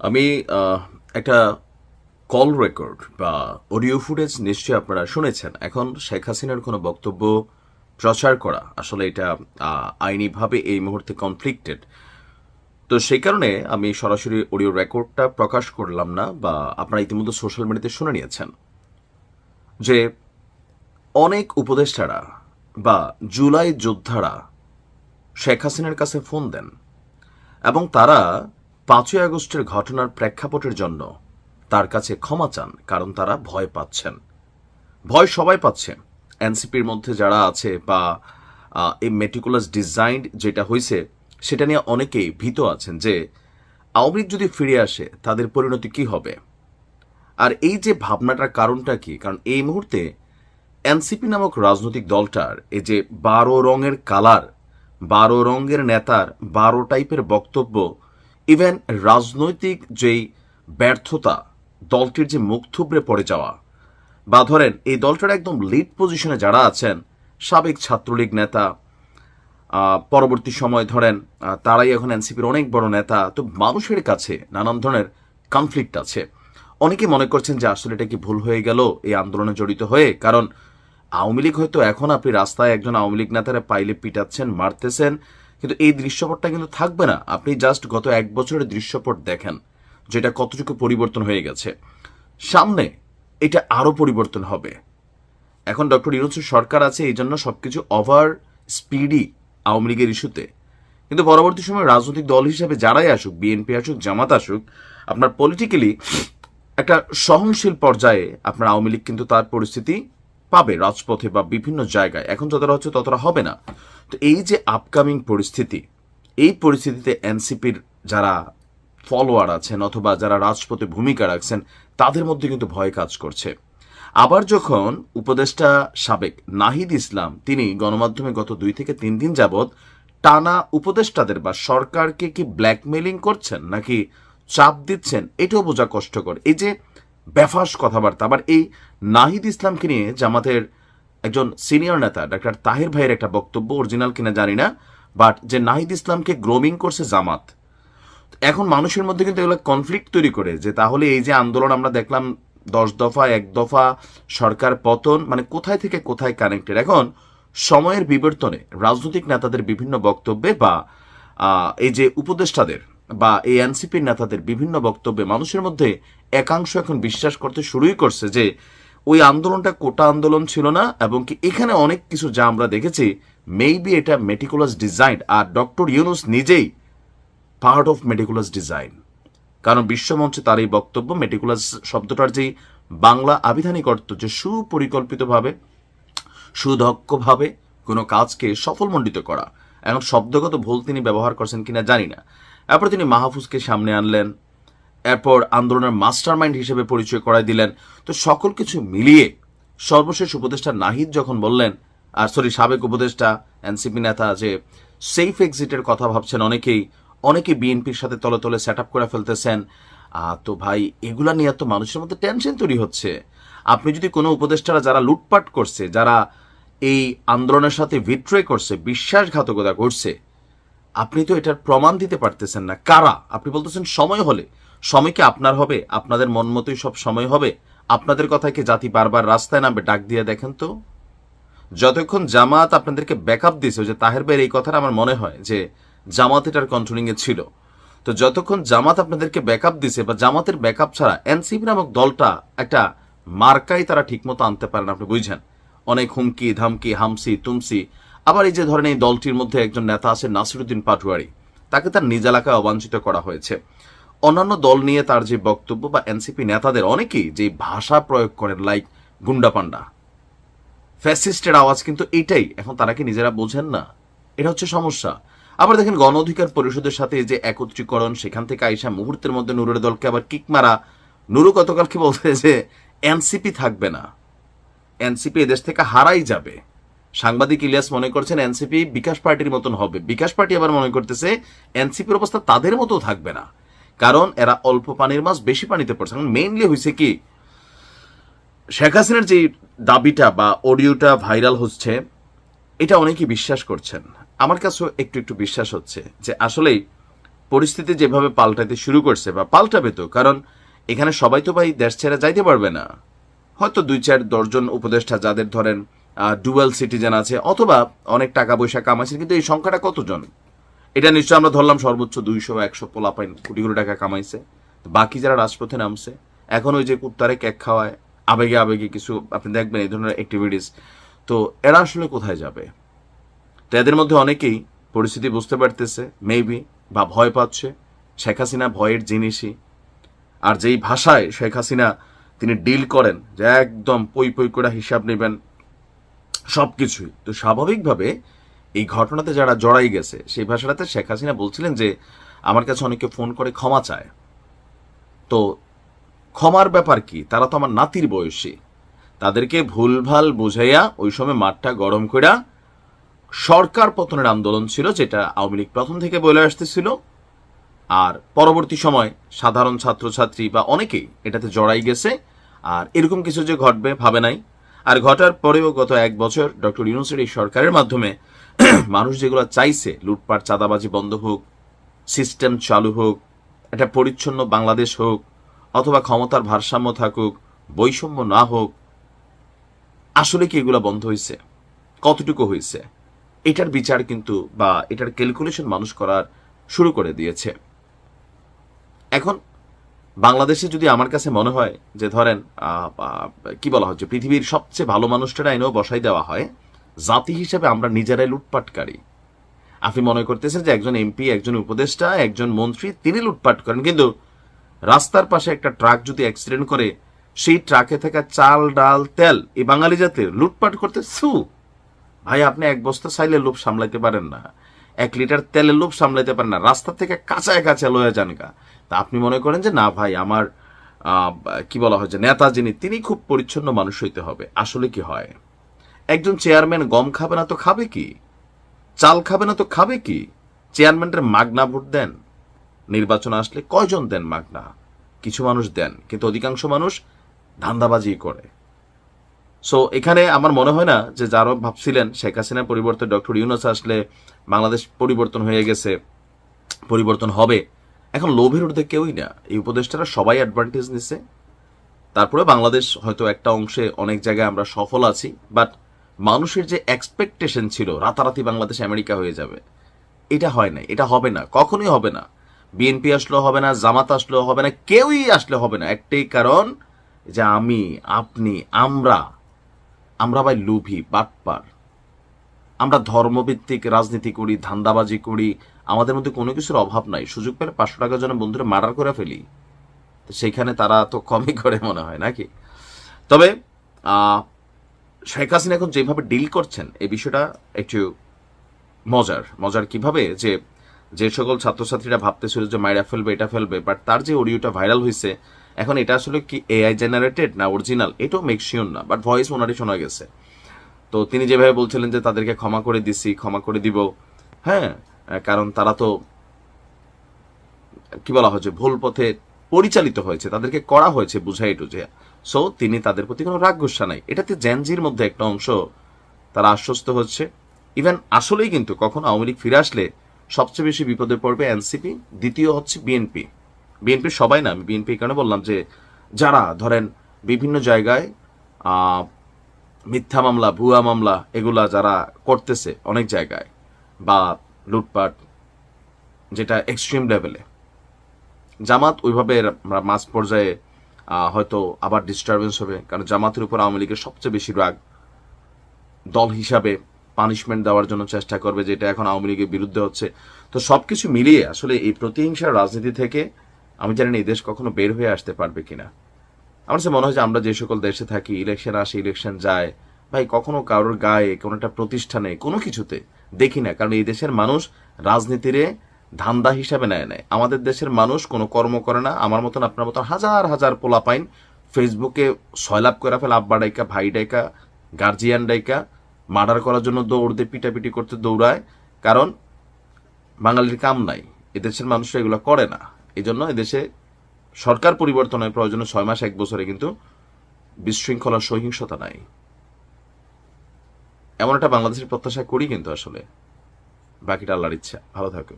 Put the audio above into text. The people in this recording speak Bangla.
আমি একটা কল রেকর্ড বা অডিও ফুটেজ নিশ্চয়ই আপনারা শুনেছেন। এখন শেখ হাসিনার কোনো বক্তব্য প্রচার করা আসলে এটা আইনিভাবে এই মুহূর্তে কনফ্লিক্টেড তো সেই কারণে আমি সরাসরি অডিও রেকর্ডটা প্রকাশ করলাম না বা আপনারা ইতিমধ্যে সোশ্যাল মিডিয়াতে শুনে নিয়েছেন যে অনেক উপদেষ্টারা বা জুলাই যোদ্ধারা শেখ হাসিনার কাছে ফোন দেন এবং তারা পাঁচই আগস্টের ঘটনার প্রেক্ষাপটের জন্য তার কাছে ক্ষমা চান, কারণ তারা ভয় পাচ্ছেন। ভয় সবাই পাচ্ছে। এনসিপির মধ্যে যারা আছে বা এই মেটিকুলাস ডিজাইন যেটা হয়েছে সেটা নিয়ে অনেকেই ভীত আছেন যে, আওয়ামী যদি ফিরে আসে, তাদের পরিণতি কি হবে? আর এই যে ভাবনাটার কারণটা কি? কারণ এই মুহূর্তে এনসিপি নামক রাজনৈতিক দলটার এই যে বারো রঙের কালার, বারো রঙের নেতার বারো টাইপের বক্তব্য ইভেন রাজনৈতিক যেই ব্যর্থতা, দলটির যে মুখ থুবড়ে পড়ে যাওয়া, বা ধরেন এই দলটার একদম লিড পজিশনে যারা আছেন, সাবেক ছাত্রলীগ নেতা পরবর্তী সময় ধরেন তারাই এখন এনসিপির অনেক বড় নেতা, তো মানুষের কাছে নানান ধরনের কনফ্লিক্ট আছে। অনেকে মনে করছেন যে আসলে এটা কি ভুল হয়ে গেল, এই আন্দোলনে জড়িত হয়ে, কারণ আওয়ামী লীগ হয়তো এখন আপনি রাস্তায় একজন আওয়ামী লীগ নেতারা পাইলে পিটাচ্ছেন, মারতেছেন কিন্তু এই দৃশ্যপটটা কিন্তু থাকবে না। আপনি জাস্ট গত এক বছরের দৃশ্যপট দেখেন, যেটা কতটুকু পরিবর্তন হয়ে গেছে। সামনে এটা আরও পরিবর্তন হবে। এখন ডক্টর ইউনুসের সরকার আছে, এই জন্য সবকিছু ওভার স্পিডি আওয়ামী লীগের ইস্যুতে। কিন্তু পরবর্তী সময় রাজনৈতিক দল হিসেবে যারাই আসুক বিএনপি আসুক, জামাত আসুক, আপনার পলিটিক্যালি একটা সহনশীল পর্যায়ে আপনার আওয়ামী লীগ কিন্তু তার পরিস্থিতি পাবে রাজপথে বা বিভিন্ন জায়গায়। এখন যতটা হচ্ছে ততটা হবে না। তো এই যে আপকামিং পরিস্থিতি, এই পরিস্থিতিতে এনসিপির যারা ফলোয়ার আছেন অথবা যারা রাজপথে ভূমিকা রাখছেন, তাদের মধ্যে কিন্তু ভয় কাজ করছে। আবার যখন উপদেষ্টা সাবেক নাহিদ ইসলাম, তিনি গণমাধ্যমে গত দুই থেকে তিন দিন যাবৎ টানা উপদেষ্টাদের বা সরকারকে কি ব্ল্যাকমেলিং করছেন নাকি চাপ দিচ্ছেন, এটাও বোঝা কষ্টকর। এই যে বেফাস কথাবার্তা, আবার এই নাহিদ ইসলামকে নিয়ে জামাতের একজন সিনিয়র নেতা, ডাক্তার তাহির ভাইয়ের একটা বক্তব্য, অরিজিনাল কিনা জানি না, বাট যে নাহিদ ইসলামকে গ্রোমিং করছে জামাত। এখন মানুষের মধ্যে কিন্তু এগুলো কনফ্লিক্ট তৈরি করে, যে তাহলে এই যে আন্দোলন আমরা দেখলাম দশ দফা, এক দফা, সরকার পতন মানে কোথায় থেকে কোথায় কানেক্টেড এখন সময়ের বিবর্তনে রাজনৈতিক নেতাদের বিভিন্ন বক্তব্যে বা এই যে উপদেষ্টাদের বা এই এনসিপির নেতাদের বিভিন্ন বক্তব্যে মানুষের মধ্যে একাংশ এখন বিশ্বাস করতে শুরুই করছে যে ওই আন্দোলনটা কোটা আন্দোলন ছিল না, এবং কি এখানে অনেক কিছু যা আমরা দেখেছি মেবি এটা মেটিকুলাস ডিজাইন আর ডক্টর ইউনুস নিজেই পার্ট অফ মেটিকুলাস ডিজাইন কারণ বিশ্বমঞ্চে তার এই বক্তব্য মেটিকুলাস শব্দটার যে বাংলা আবিধানিক অর্থ যে সুপরিকল্পিতভাবে, সুদক্ষভাবে কোনো কাজকে সফলমণ্ডিত করা এখন শব্দগত ভুল তিনি ব্যবহার করছেন কিনা জানি না। এরপর তিনি মাহফুজকে সামনে আনলেন এরপর আন্দোলনের মাস্টার মাইন্ড হিসেবে পরিচয় করাই দিলেন। তো সকল কিছু মিলিয়ে সর্বশেষ উপদেষ্টা নাহিদ যখন বললেন, আর সরি, সাবেক উপদেষ্টা এনসিপি নেতা যে সেফ এক্সিটের কথা ভাবছেন অনেকেই অনেকে বিএনপির সাথে তলে তলে সেট আপ করে ফেলতেছেন। তো ভাই, এগুলা নিয়ে তো মানুষের মধ্যে টেনশন তৈরি হচ্ছে। আপনি যদি কোনো উপদেষ্টারা যারা লুটপাট করছে, যারা এই আন্দোলনের সাথে ভিট্রে করছে, বিশ্বাসঘাতকতা করছে, আপনি তো এটার প্রমাণ দিতে পারতেছেন না। কারা? আপনি বলতেছেন সময় হলে। সময় কি আপনার হবে? আপনাদের মন মতোই সব সময় হবে? আপনাদের কথায় কি জাতি বারবার রাস্তায় নামবে? ডাক দিয়ে দেখেন তো। যতক্ষণ জামাত আপনাদেরকে ব্যাকআপ দিয়েছে যে তাহের ভাইয়ের এই কথাটা আমার মনে হয় যে জামাত এটার কন্ট্রোলিং এ ছিল। তো যতক্ষণ জামাত আপনাদেরকে ব্যাকআপ দিছে বা জামাতের ব্যাকআপ ছাড়া এনসিপি নামক দলটা একটা মার্কাই তারা ঠিকমতো আনতে পারেন আপনি বুঝছেন? অনেক হুমকি, ধামকি হামসি তুমসি আবার এই যে ধরেন এই দলটির মধ্যে একজন নেতা আছে নাসিরুদ্দিন পাটুয়ারি, তাকে তার নিজ এলাকায় অবাঞ্ছিত করা হয়েছে। অন্যান্য দল নিয়ে তার যে বক্তব্য বা এনসিপি নেতাদের, অনেকেই যে ভাষা প্রয়োগ করেন লাইক গুন্ডা পান্ডা। ফ্যাসিস্টের আওয়াজ কিন্তু এটাই এখন তারা কি নিজেরা বোঝেন না? এটা হচ্ছে সমস্যা। আবার দেখেন, গণ অধিকার পরিষদের সাথে যে একত্রীকরণ, সেখান থেকে আইসা মুহূর্তের মধ্যে নুরের দলকে আবার কিক মারা। নুরু গতকালকে বলছে যে, এনসিপি থাকবে না। এনসিপি এদেশ থেকে হারাই যাবে। সাংবাদিক ইলিয়াস মনে করছেন, এনসিপি বিকাশ পার্টির মতন হবে। বিকাশ পার্টি আবার মনে করতেছে, এনসিপির অবস্থা তাদের মতো থাকবে না। কারণ এরা অল্প পানির মাছ, বেশি পানিতে পড়ছে। মেইনলি হয়েছে কি, শেখ হাসিনার যে দাবিটা বা অডিওটা ভাইরাল হচ্ছে, এটা অনেকেই বিশ্বাস করছেন। আমার কাছেও একটু একটু বিশ্বাস হচ্ছে যে আসলেই পরিস্থিতি যেভাবে পাল্টাতে শুরু করছে বা পাল্টাবে তো, কারণ এখানে সবাই তো ভাই দেশ ছেড়ে যাইতে পারবে না। হয়তো দুই চার দশজন উপদেষ্টা যাদের ধরেন ডুয়েল সিটিজেন আছে, অথবা অনেক টাকা পয়সা কামাইছে কিন্তু এই সংখ্যাটা কতজন? এটা নিশ্চয় আমরা ধরলাম সর্বোচ্চ দুইশো বা একশো পোলা পোলাপাইন কোটি কোটি টাকা কামাইছে। বাকি যারা রাজপথে নামছে, এখন ওই যে কুত্তারে কেক খাওয়ায়, আবেগে আবেগে কিছু, আপনি দেখবেন এই ধরনের অ্যাক্টিভিটিস তো এরা আসলে কোথায় যাবে? তো এদের মধ্যে অনেকেই পরিস্থিতি বুঝতে পারতেছে মেবি বা ভয় পাচ্ছে। শেখ হাসিনা ভয়ের জিনিসই। আর যেই ভাষায় শেখ হাসিনা তিনি ডিল করেন, যে একদম পই পই করে হিসাব নেবেন সব কিছুই তো স্বাভাবিকভাবে এই ঘটনাতে যারা জড়াই গেছে, সেই ভাষাটাতে শেখ হাসিনা বলছিলেন যে, আমার কাছে অনেকে ফোন করে ক্ষমা চায়। তো ক্ষমার ব্যাপার কি? তারা তো আমার নাতির বয়সী। তাদেরকে ভুলভাল বুঝাইয়া ওই সময় মাঠটা গরম কইরা সরকার পতনের আন্দোলন ছিল, যেটা আওয়ামী লীগ প্রথম থেকে বলে আসতেছিল। আর পরবর্তী সময় সাধারণ ছাত্রছাত্রী বা অনেকেই এটাতে জড়াই গেছে। আর এরকম কিছু যে ঘটবে, ভাবে নাই। আর ঘটার পরেও গত এক বছর ডক্টর ইউনুসের এই সরকারের মাধ্যমে মানুষ যেগুলো চাইছে, লুটপাট, চাঁদাবাজি বন্ধ হোক সিস্টেম চালু হোক, একটা পরিচ্ছন্ন বাংলাদেশ হোক, অথবা ক্ষমতার ভারসাম্য থাকুক, বৈষম্য না হোক, আসলে কি এগুলো বন্ধ হয়েছে? কতটুকু হয়েছে? এটার বিচার কিন্তু বা এটার ক্যালকুলেশন মানুষ করার শুরু করে দিয়েছে। এখন, বাংলাদেশে যদি আমার কাছে মনে হয় যে ধরেন কি বলা হচ্ছে, পৃথিবীর সবচেয়ে ভালো মানুষটারা এনেও বসাই দেওয়া হয় জাতি হিসেবে আমরা নিজেরাই লুটপাটকারী। আপনি মনে করতেছেন যে একজন এমপি, একজন উপদেষ্টা, একজন মন্ত্রী, তিনি লুটপাট করেন, কিন্তু রাস্তার পাশে একটা ট্রাক যদি অ্যাক্সিডেন্ট করে, সেই ট্রাকে থাকা চাল, ডাল, তেল, এই বাঙালি জাতির লুটপাট করতে সু ভাই, আপনি এক বস্তা চাইলে লোভ সামলাইতে পারেন না। এক লিটার তেলের লোভ সামলাইতে পারেন না। রাস্তা থেকে কাঁচায় কাছে লয়ে যান গা। তা আপনি মনে করেন যে, না ভাই, আমার কি বলা হয় যে, নেতা যিনি, তিনি খুব পরিচ্ছন্ন মানুষ হইতে হবে। আসলে কি হয়? একজন চেয়ারম্যান গম খাবে না তো খাবে কি? চাল খাবে না তো খাবে কি? চেয়ারম্যানের মাগনা ভোট দেন। নির্বাচন আসলে কয়জন দেন মাগনা? কিছু মানুষ দেন, কিন্তু অধিকাংশ মানুষ ধান্দাবাজি করে। সো এখানে আমার মনে হয় না যে যারা ভাবছিলেন শেখ হাসিনার পরিবর্তে ডক্টর ইউনুস আসলে বাংলাদেশ পরিবর্তন হয়ে গেছে, পরিবর্তন হবে, এখন লোভের ঊর্ধ্বে কেউই না। এই উপদেষ্টারা সবাই অ্যাডভান্টেজ নিছে। তারপরে বাংলাদেশ হয়তো একটা অংশে অনেক জায়গায় আমরা সফল আছি বাট মানুষের যে এক্সপেকটেশন ছিল, রাতারাতি বাংলাদেশ আমেরিকা হয়ে যাবে, এটা হয় না এটা হবে না, কখনোই হবে না। বিএনপি আসলেও হবে না, জামাত আসলেও হবে না, কেউই আসলে হবে না, একটাই কারণ যে আমি, আপনি, আমরা আমরা ভাই লোভী, বাটপার। আমরা ধর্মভিত্তিক, রাজনীতি করি, ধান্দাবাজি করি, আমাদের মধ্যে কোনো কিছুর অভাব নাই। সুযোগ পেলে পাঁচশো টাকার জন্য বন্ধুরা মার্ডার করে ফেলি। তো সেইখানে তারা তো কমই করে মনে হয়, নাকি? তবে শেখ হাসিনা এখন যেভাবে ডিল করছেন, এই বিষয়টা একটু মজার। মজার কীভাবে? যে যে সকল ছাত্রছাত্রীরা ভাবতেছিল যে মাইরা ফেলবে, এটা ফেলবে বাট তার যে অডিওটা ভাইরাল হয়েছে এখন এটা আসলে কি এআই জেনারেটেড না অরিজিনাল এটাও মেক শিওর না বাট ভয়েস ওনারই শোনা গেছে। তো তিনি যেভাবে বলছিলেন যে তাদেরকে ক্ষমা করে দিছি, ক্ষমা করে দিব হ্যাঁ কারণ তারা তো, কি বলা হয়েছে, ভুল পথে পরিচালিত হয়েছে, তাদেরকে করা হয়েছে বুঝাই টুঝে সো তিনি তাদের প্রতি কোনো রাগ গুসা নাই। এটাতে জ্যানজির মধ্যে একটা অংশ তারা আশ্বস্ত হচ্ছে। ইভেন আসলেই কিন্তু কখন আওয়ামী লীগ ফিরে আসলে সবচেয়ে বেশি বিপদে পড়বে এনসিপি দ্বিতীয় হচ্ছে বিএনপি বিএনপি সবাই না, আমি বিএনপি কারণে বললাম যে, যারা ধরেন বিভিন্ন জায়গায় মিথ্যা মামলা, ভুয়া মামলা এগুলা যারা করতেছে অনেক জায়গায়, বা লুটপাট যেটা এক্সট্রিম লেভেলে জামাত ওইভাবে মাঝ পর্যায়ে হয়তো আবার ডিস্টারবেন্স হবে, কারণ জামাতের উপর আওয়ামী লীগের সবচেয়ে বেশি রাগ দল হিসাবে পানিশমেন্ট দেওয়ার জন্য চেষ্টা করবে, যেটা এখন আওয়ামী লীগের বিরুদ্ধে হচ্ছে। তো সবকিছু মিলিয়ে আসলে এই প্রতিহিংসার রাজনীতি থেকে আমি জানি না, এই দেশ কখনো বের হয়ে আসতে পারবে কিনা। আমার কাছে মনে হয় যে আমরা যে সকল দেশে থাকি ইলেকশন আসে ইলেকশন যায়, ভাই, কখনো কারোর গায়ে কোনো একটা প্রতিষ্ঠানে কোনো কিছুতে দেখি না, কারণ এই দেশের মানুষ রাজনীতিরে ধান্দা হিসাবে নেয় নেয় আমাদের দেশের মানুষ কোনো কর্ম করে না। আমার মতন আপনার মতন হাজার হাজার পোলা পাইন ফেসবুকে সয়লাভ করে ফেলে, আব্বা ডাইকা ভাই ডাইকা গার্জিয়ান ডাইকা মার্ডার করার জন্য দৌড়তে পিটাপিটি করতে দৌড়ায়। কারণ বাঙালির কাম নাই। এদেশের মানুষরা এগুলো করে না। এই জন্য এদেশে সরকার পরিবর্তনের প্রয়োজনে ছয় মাস, এক বছরে কিন্তু বিশৃঙ্খলা, সহিংসতা নাই। এমন একটা বাংলাদেশের প্রত্যাশা করি কিন্তু আসলে। বাকিটা আল্লাহর ইচ্ছা। ভালো থাকুন।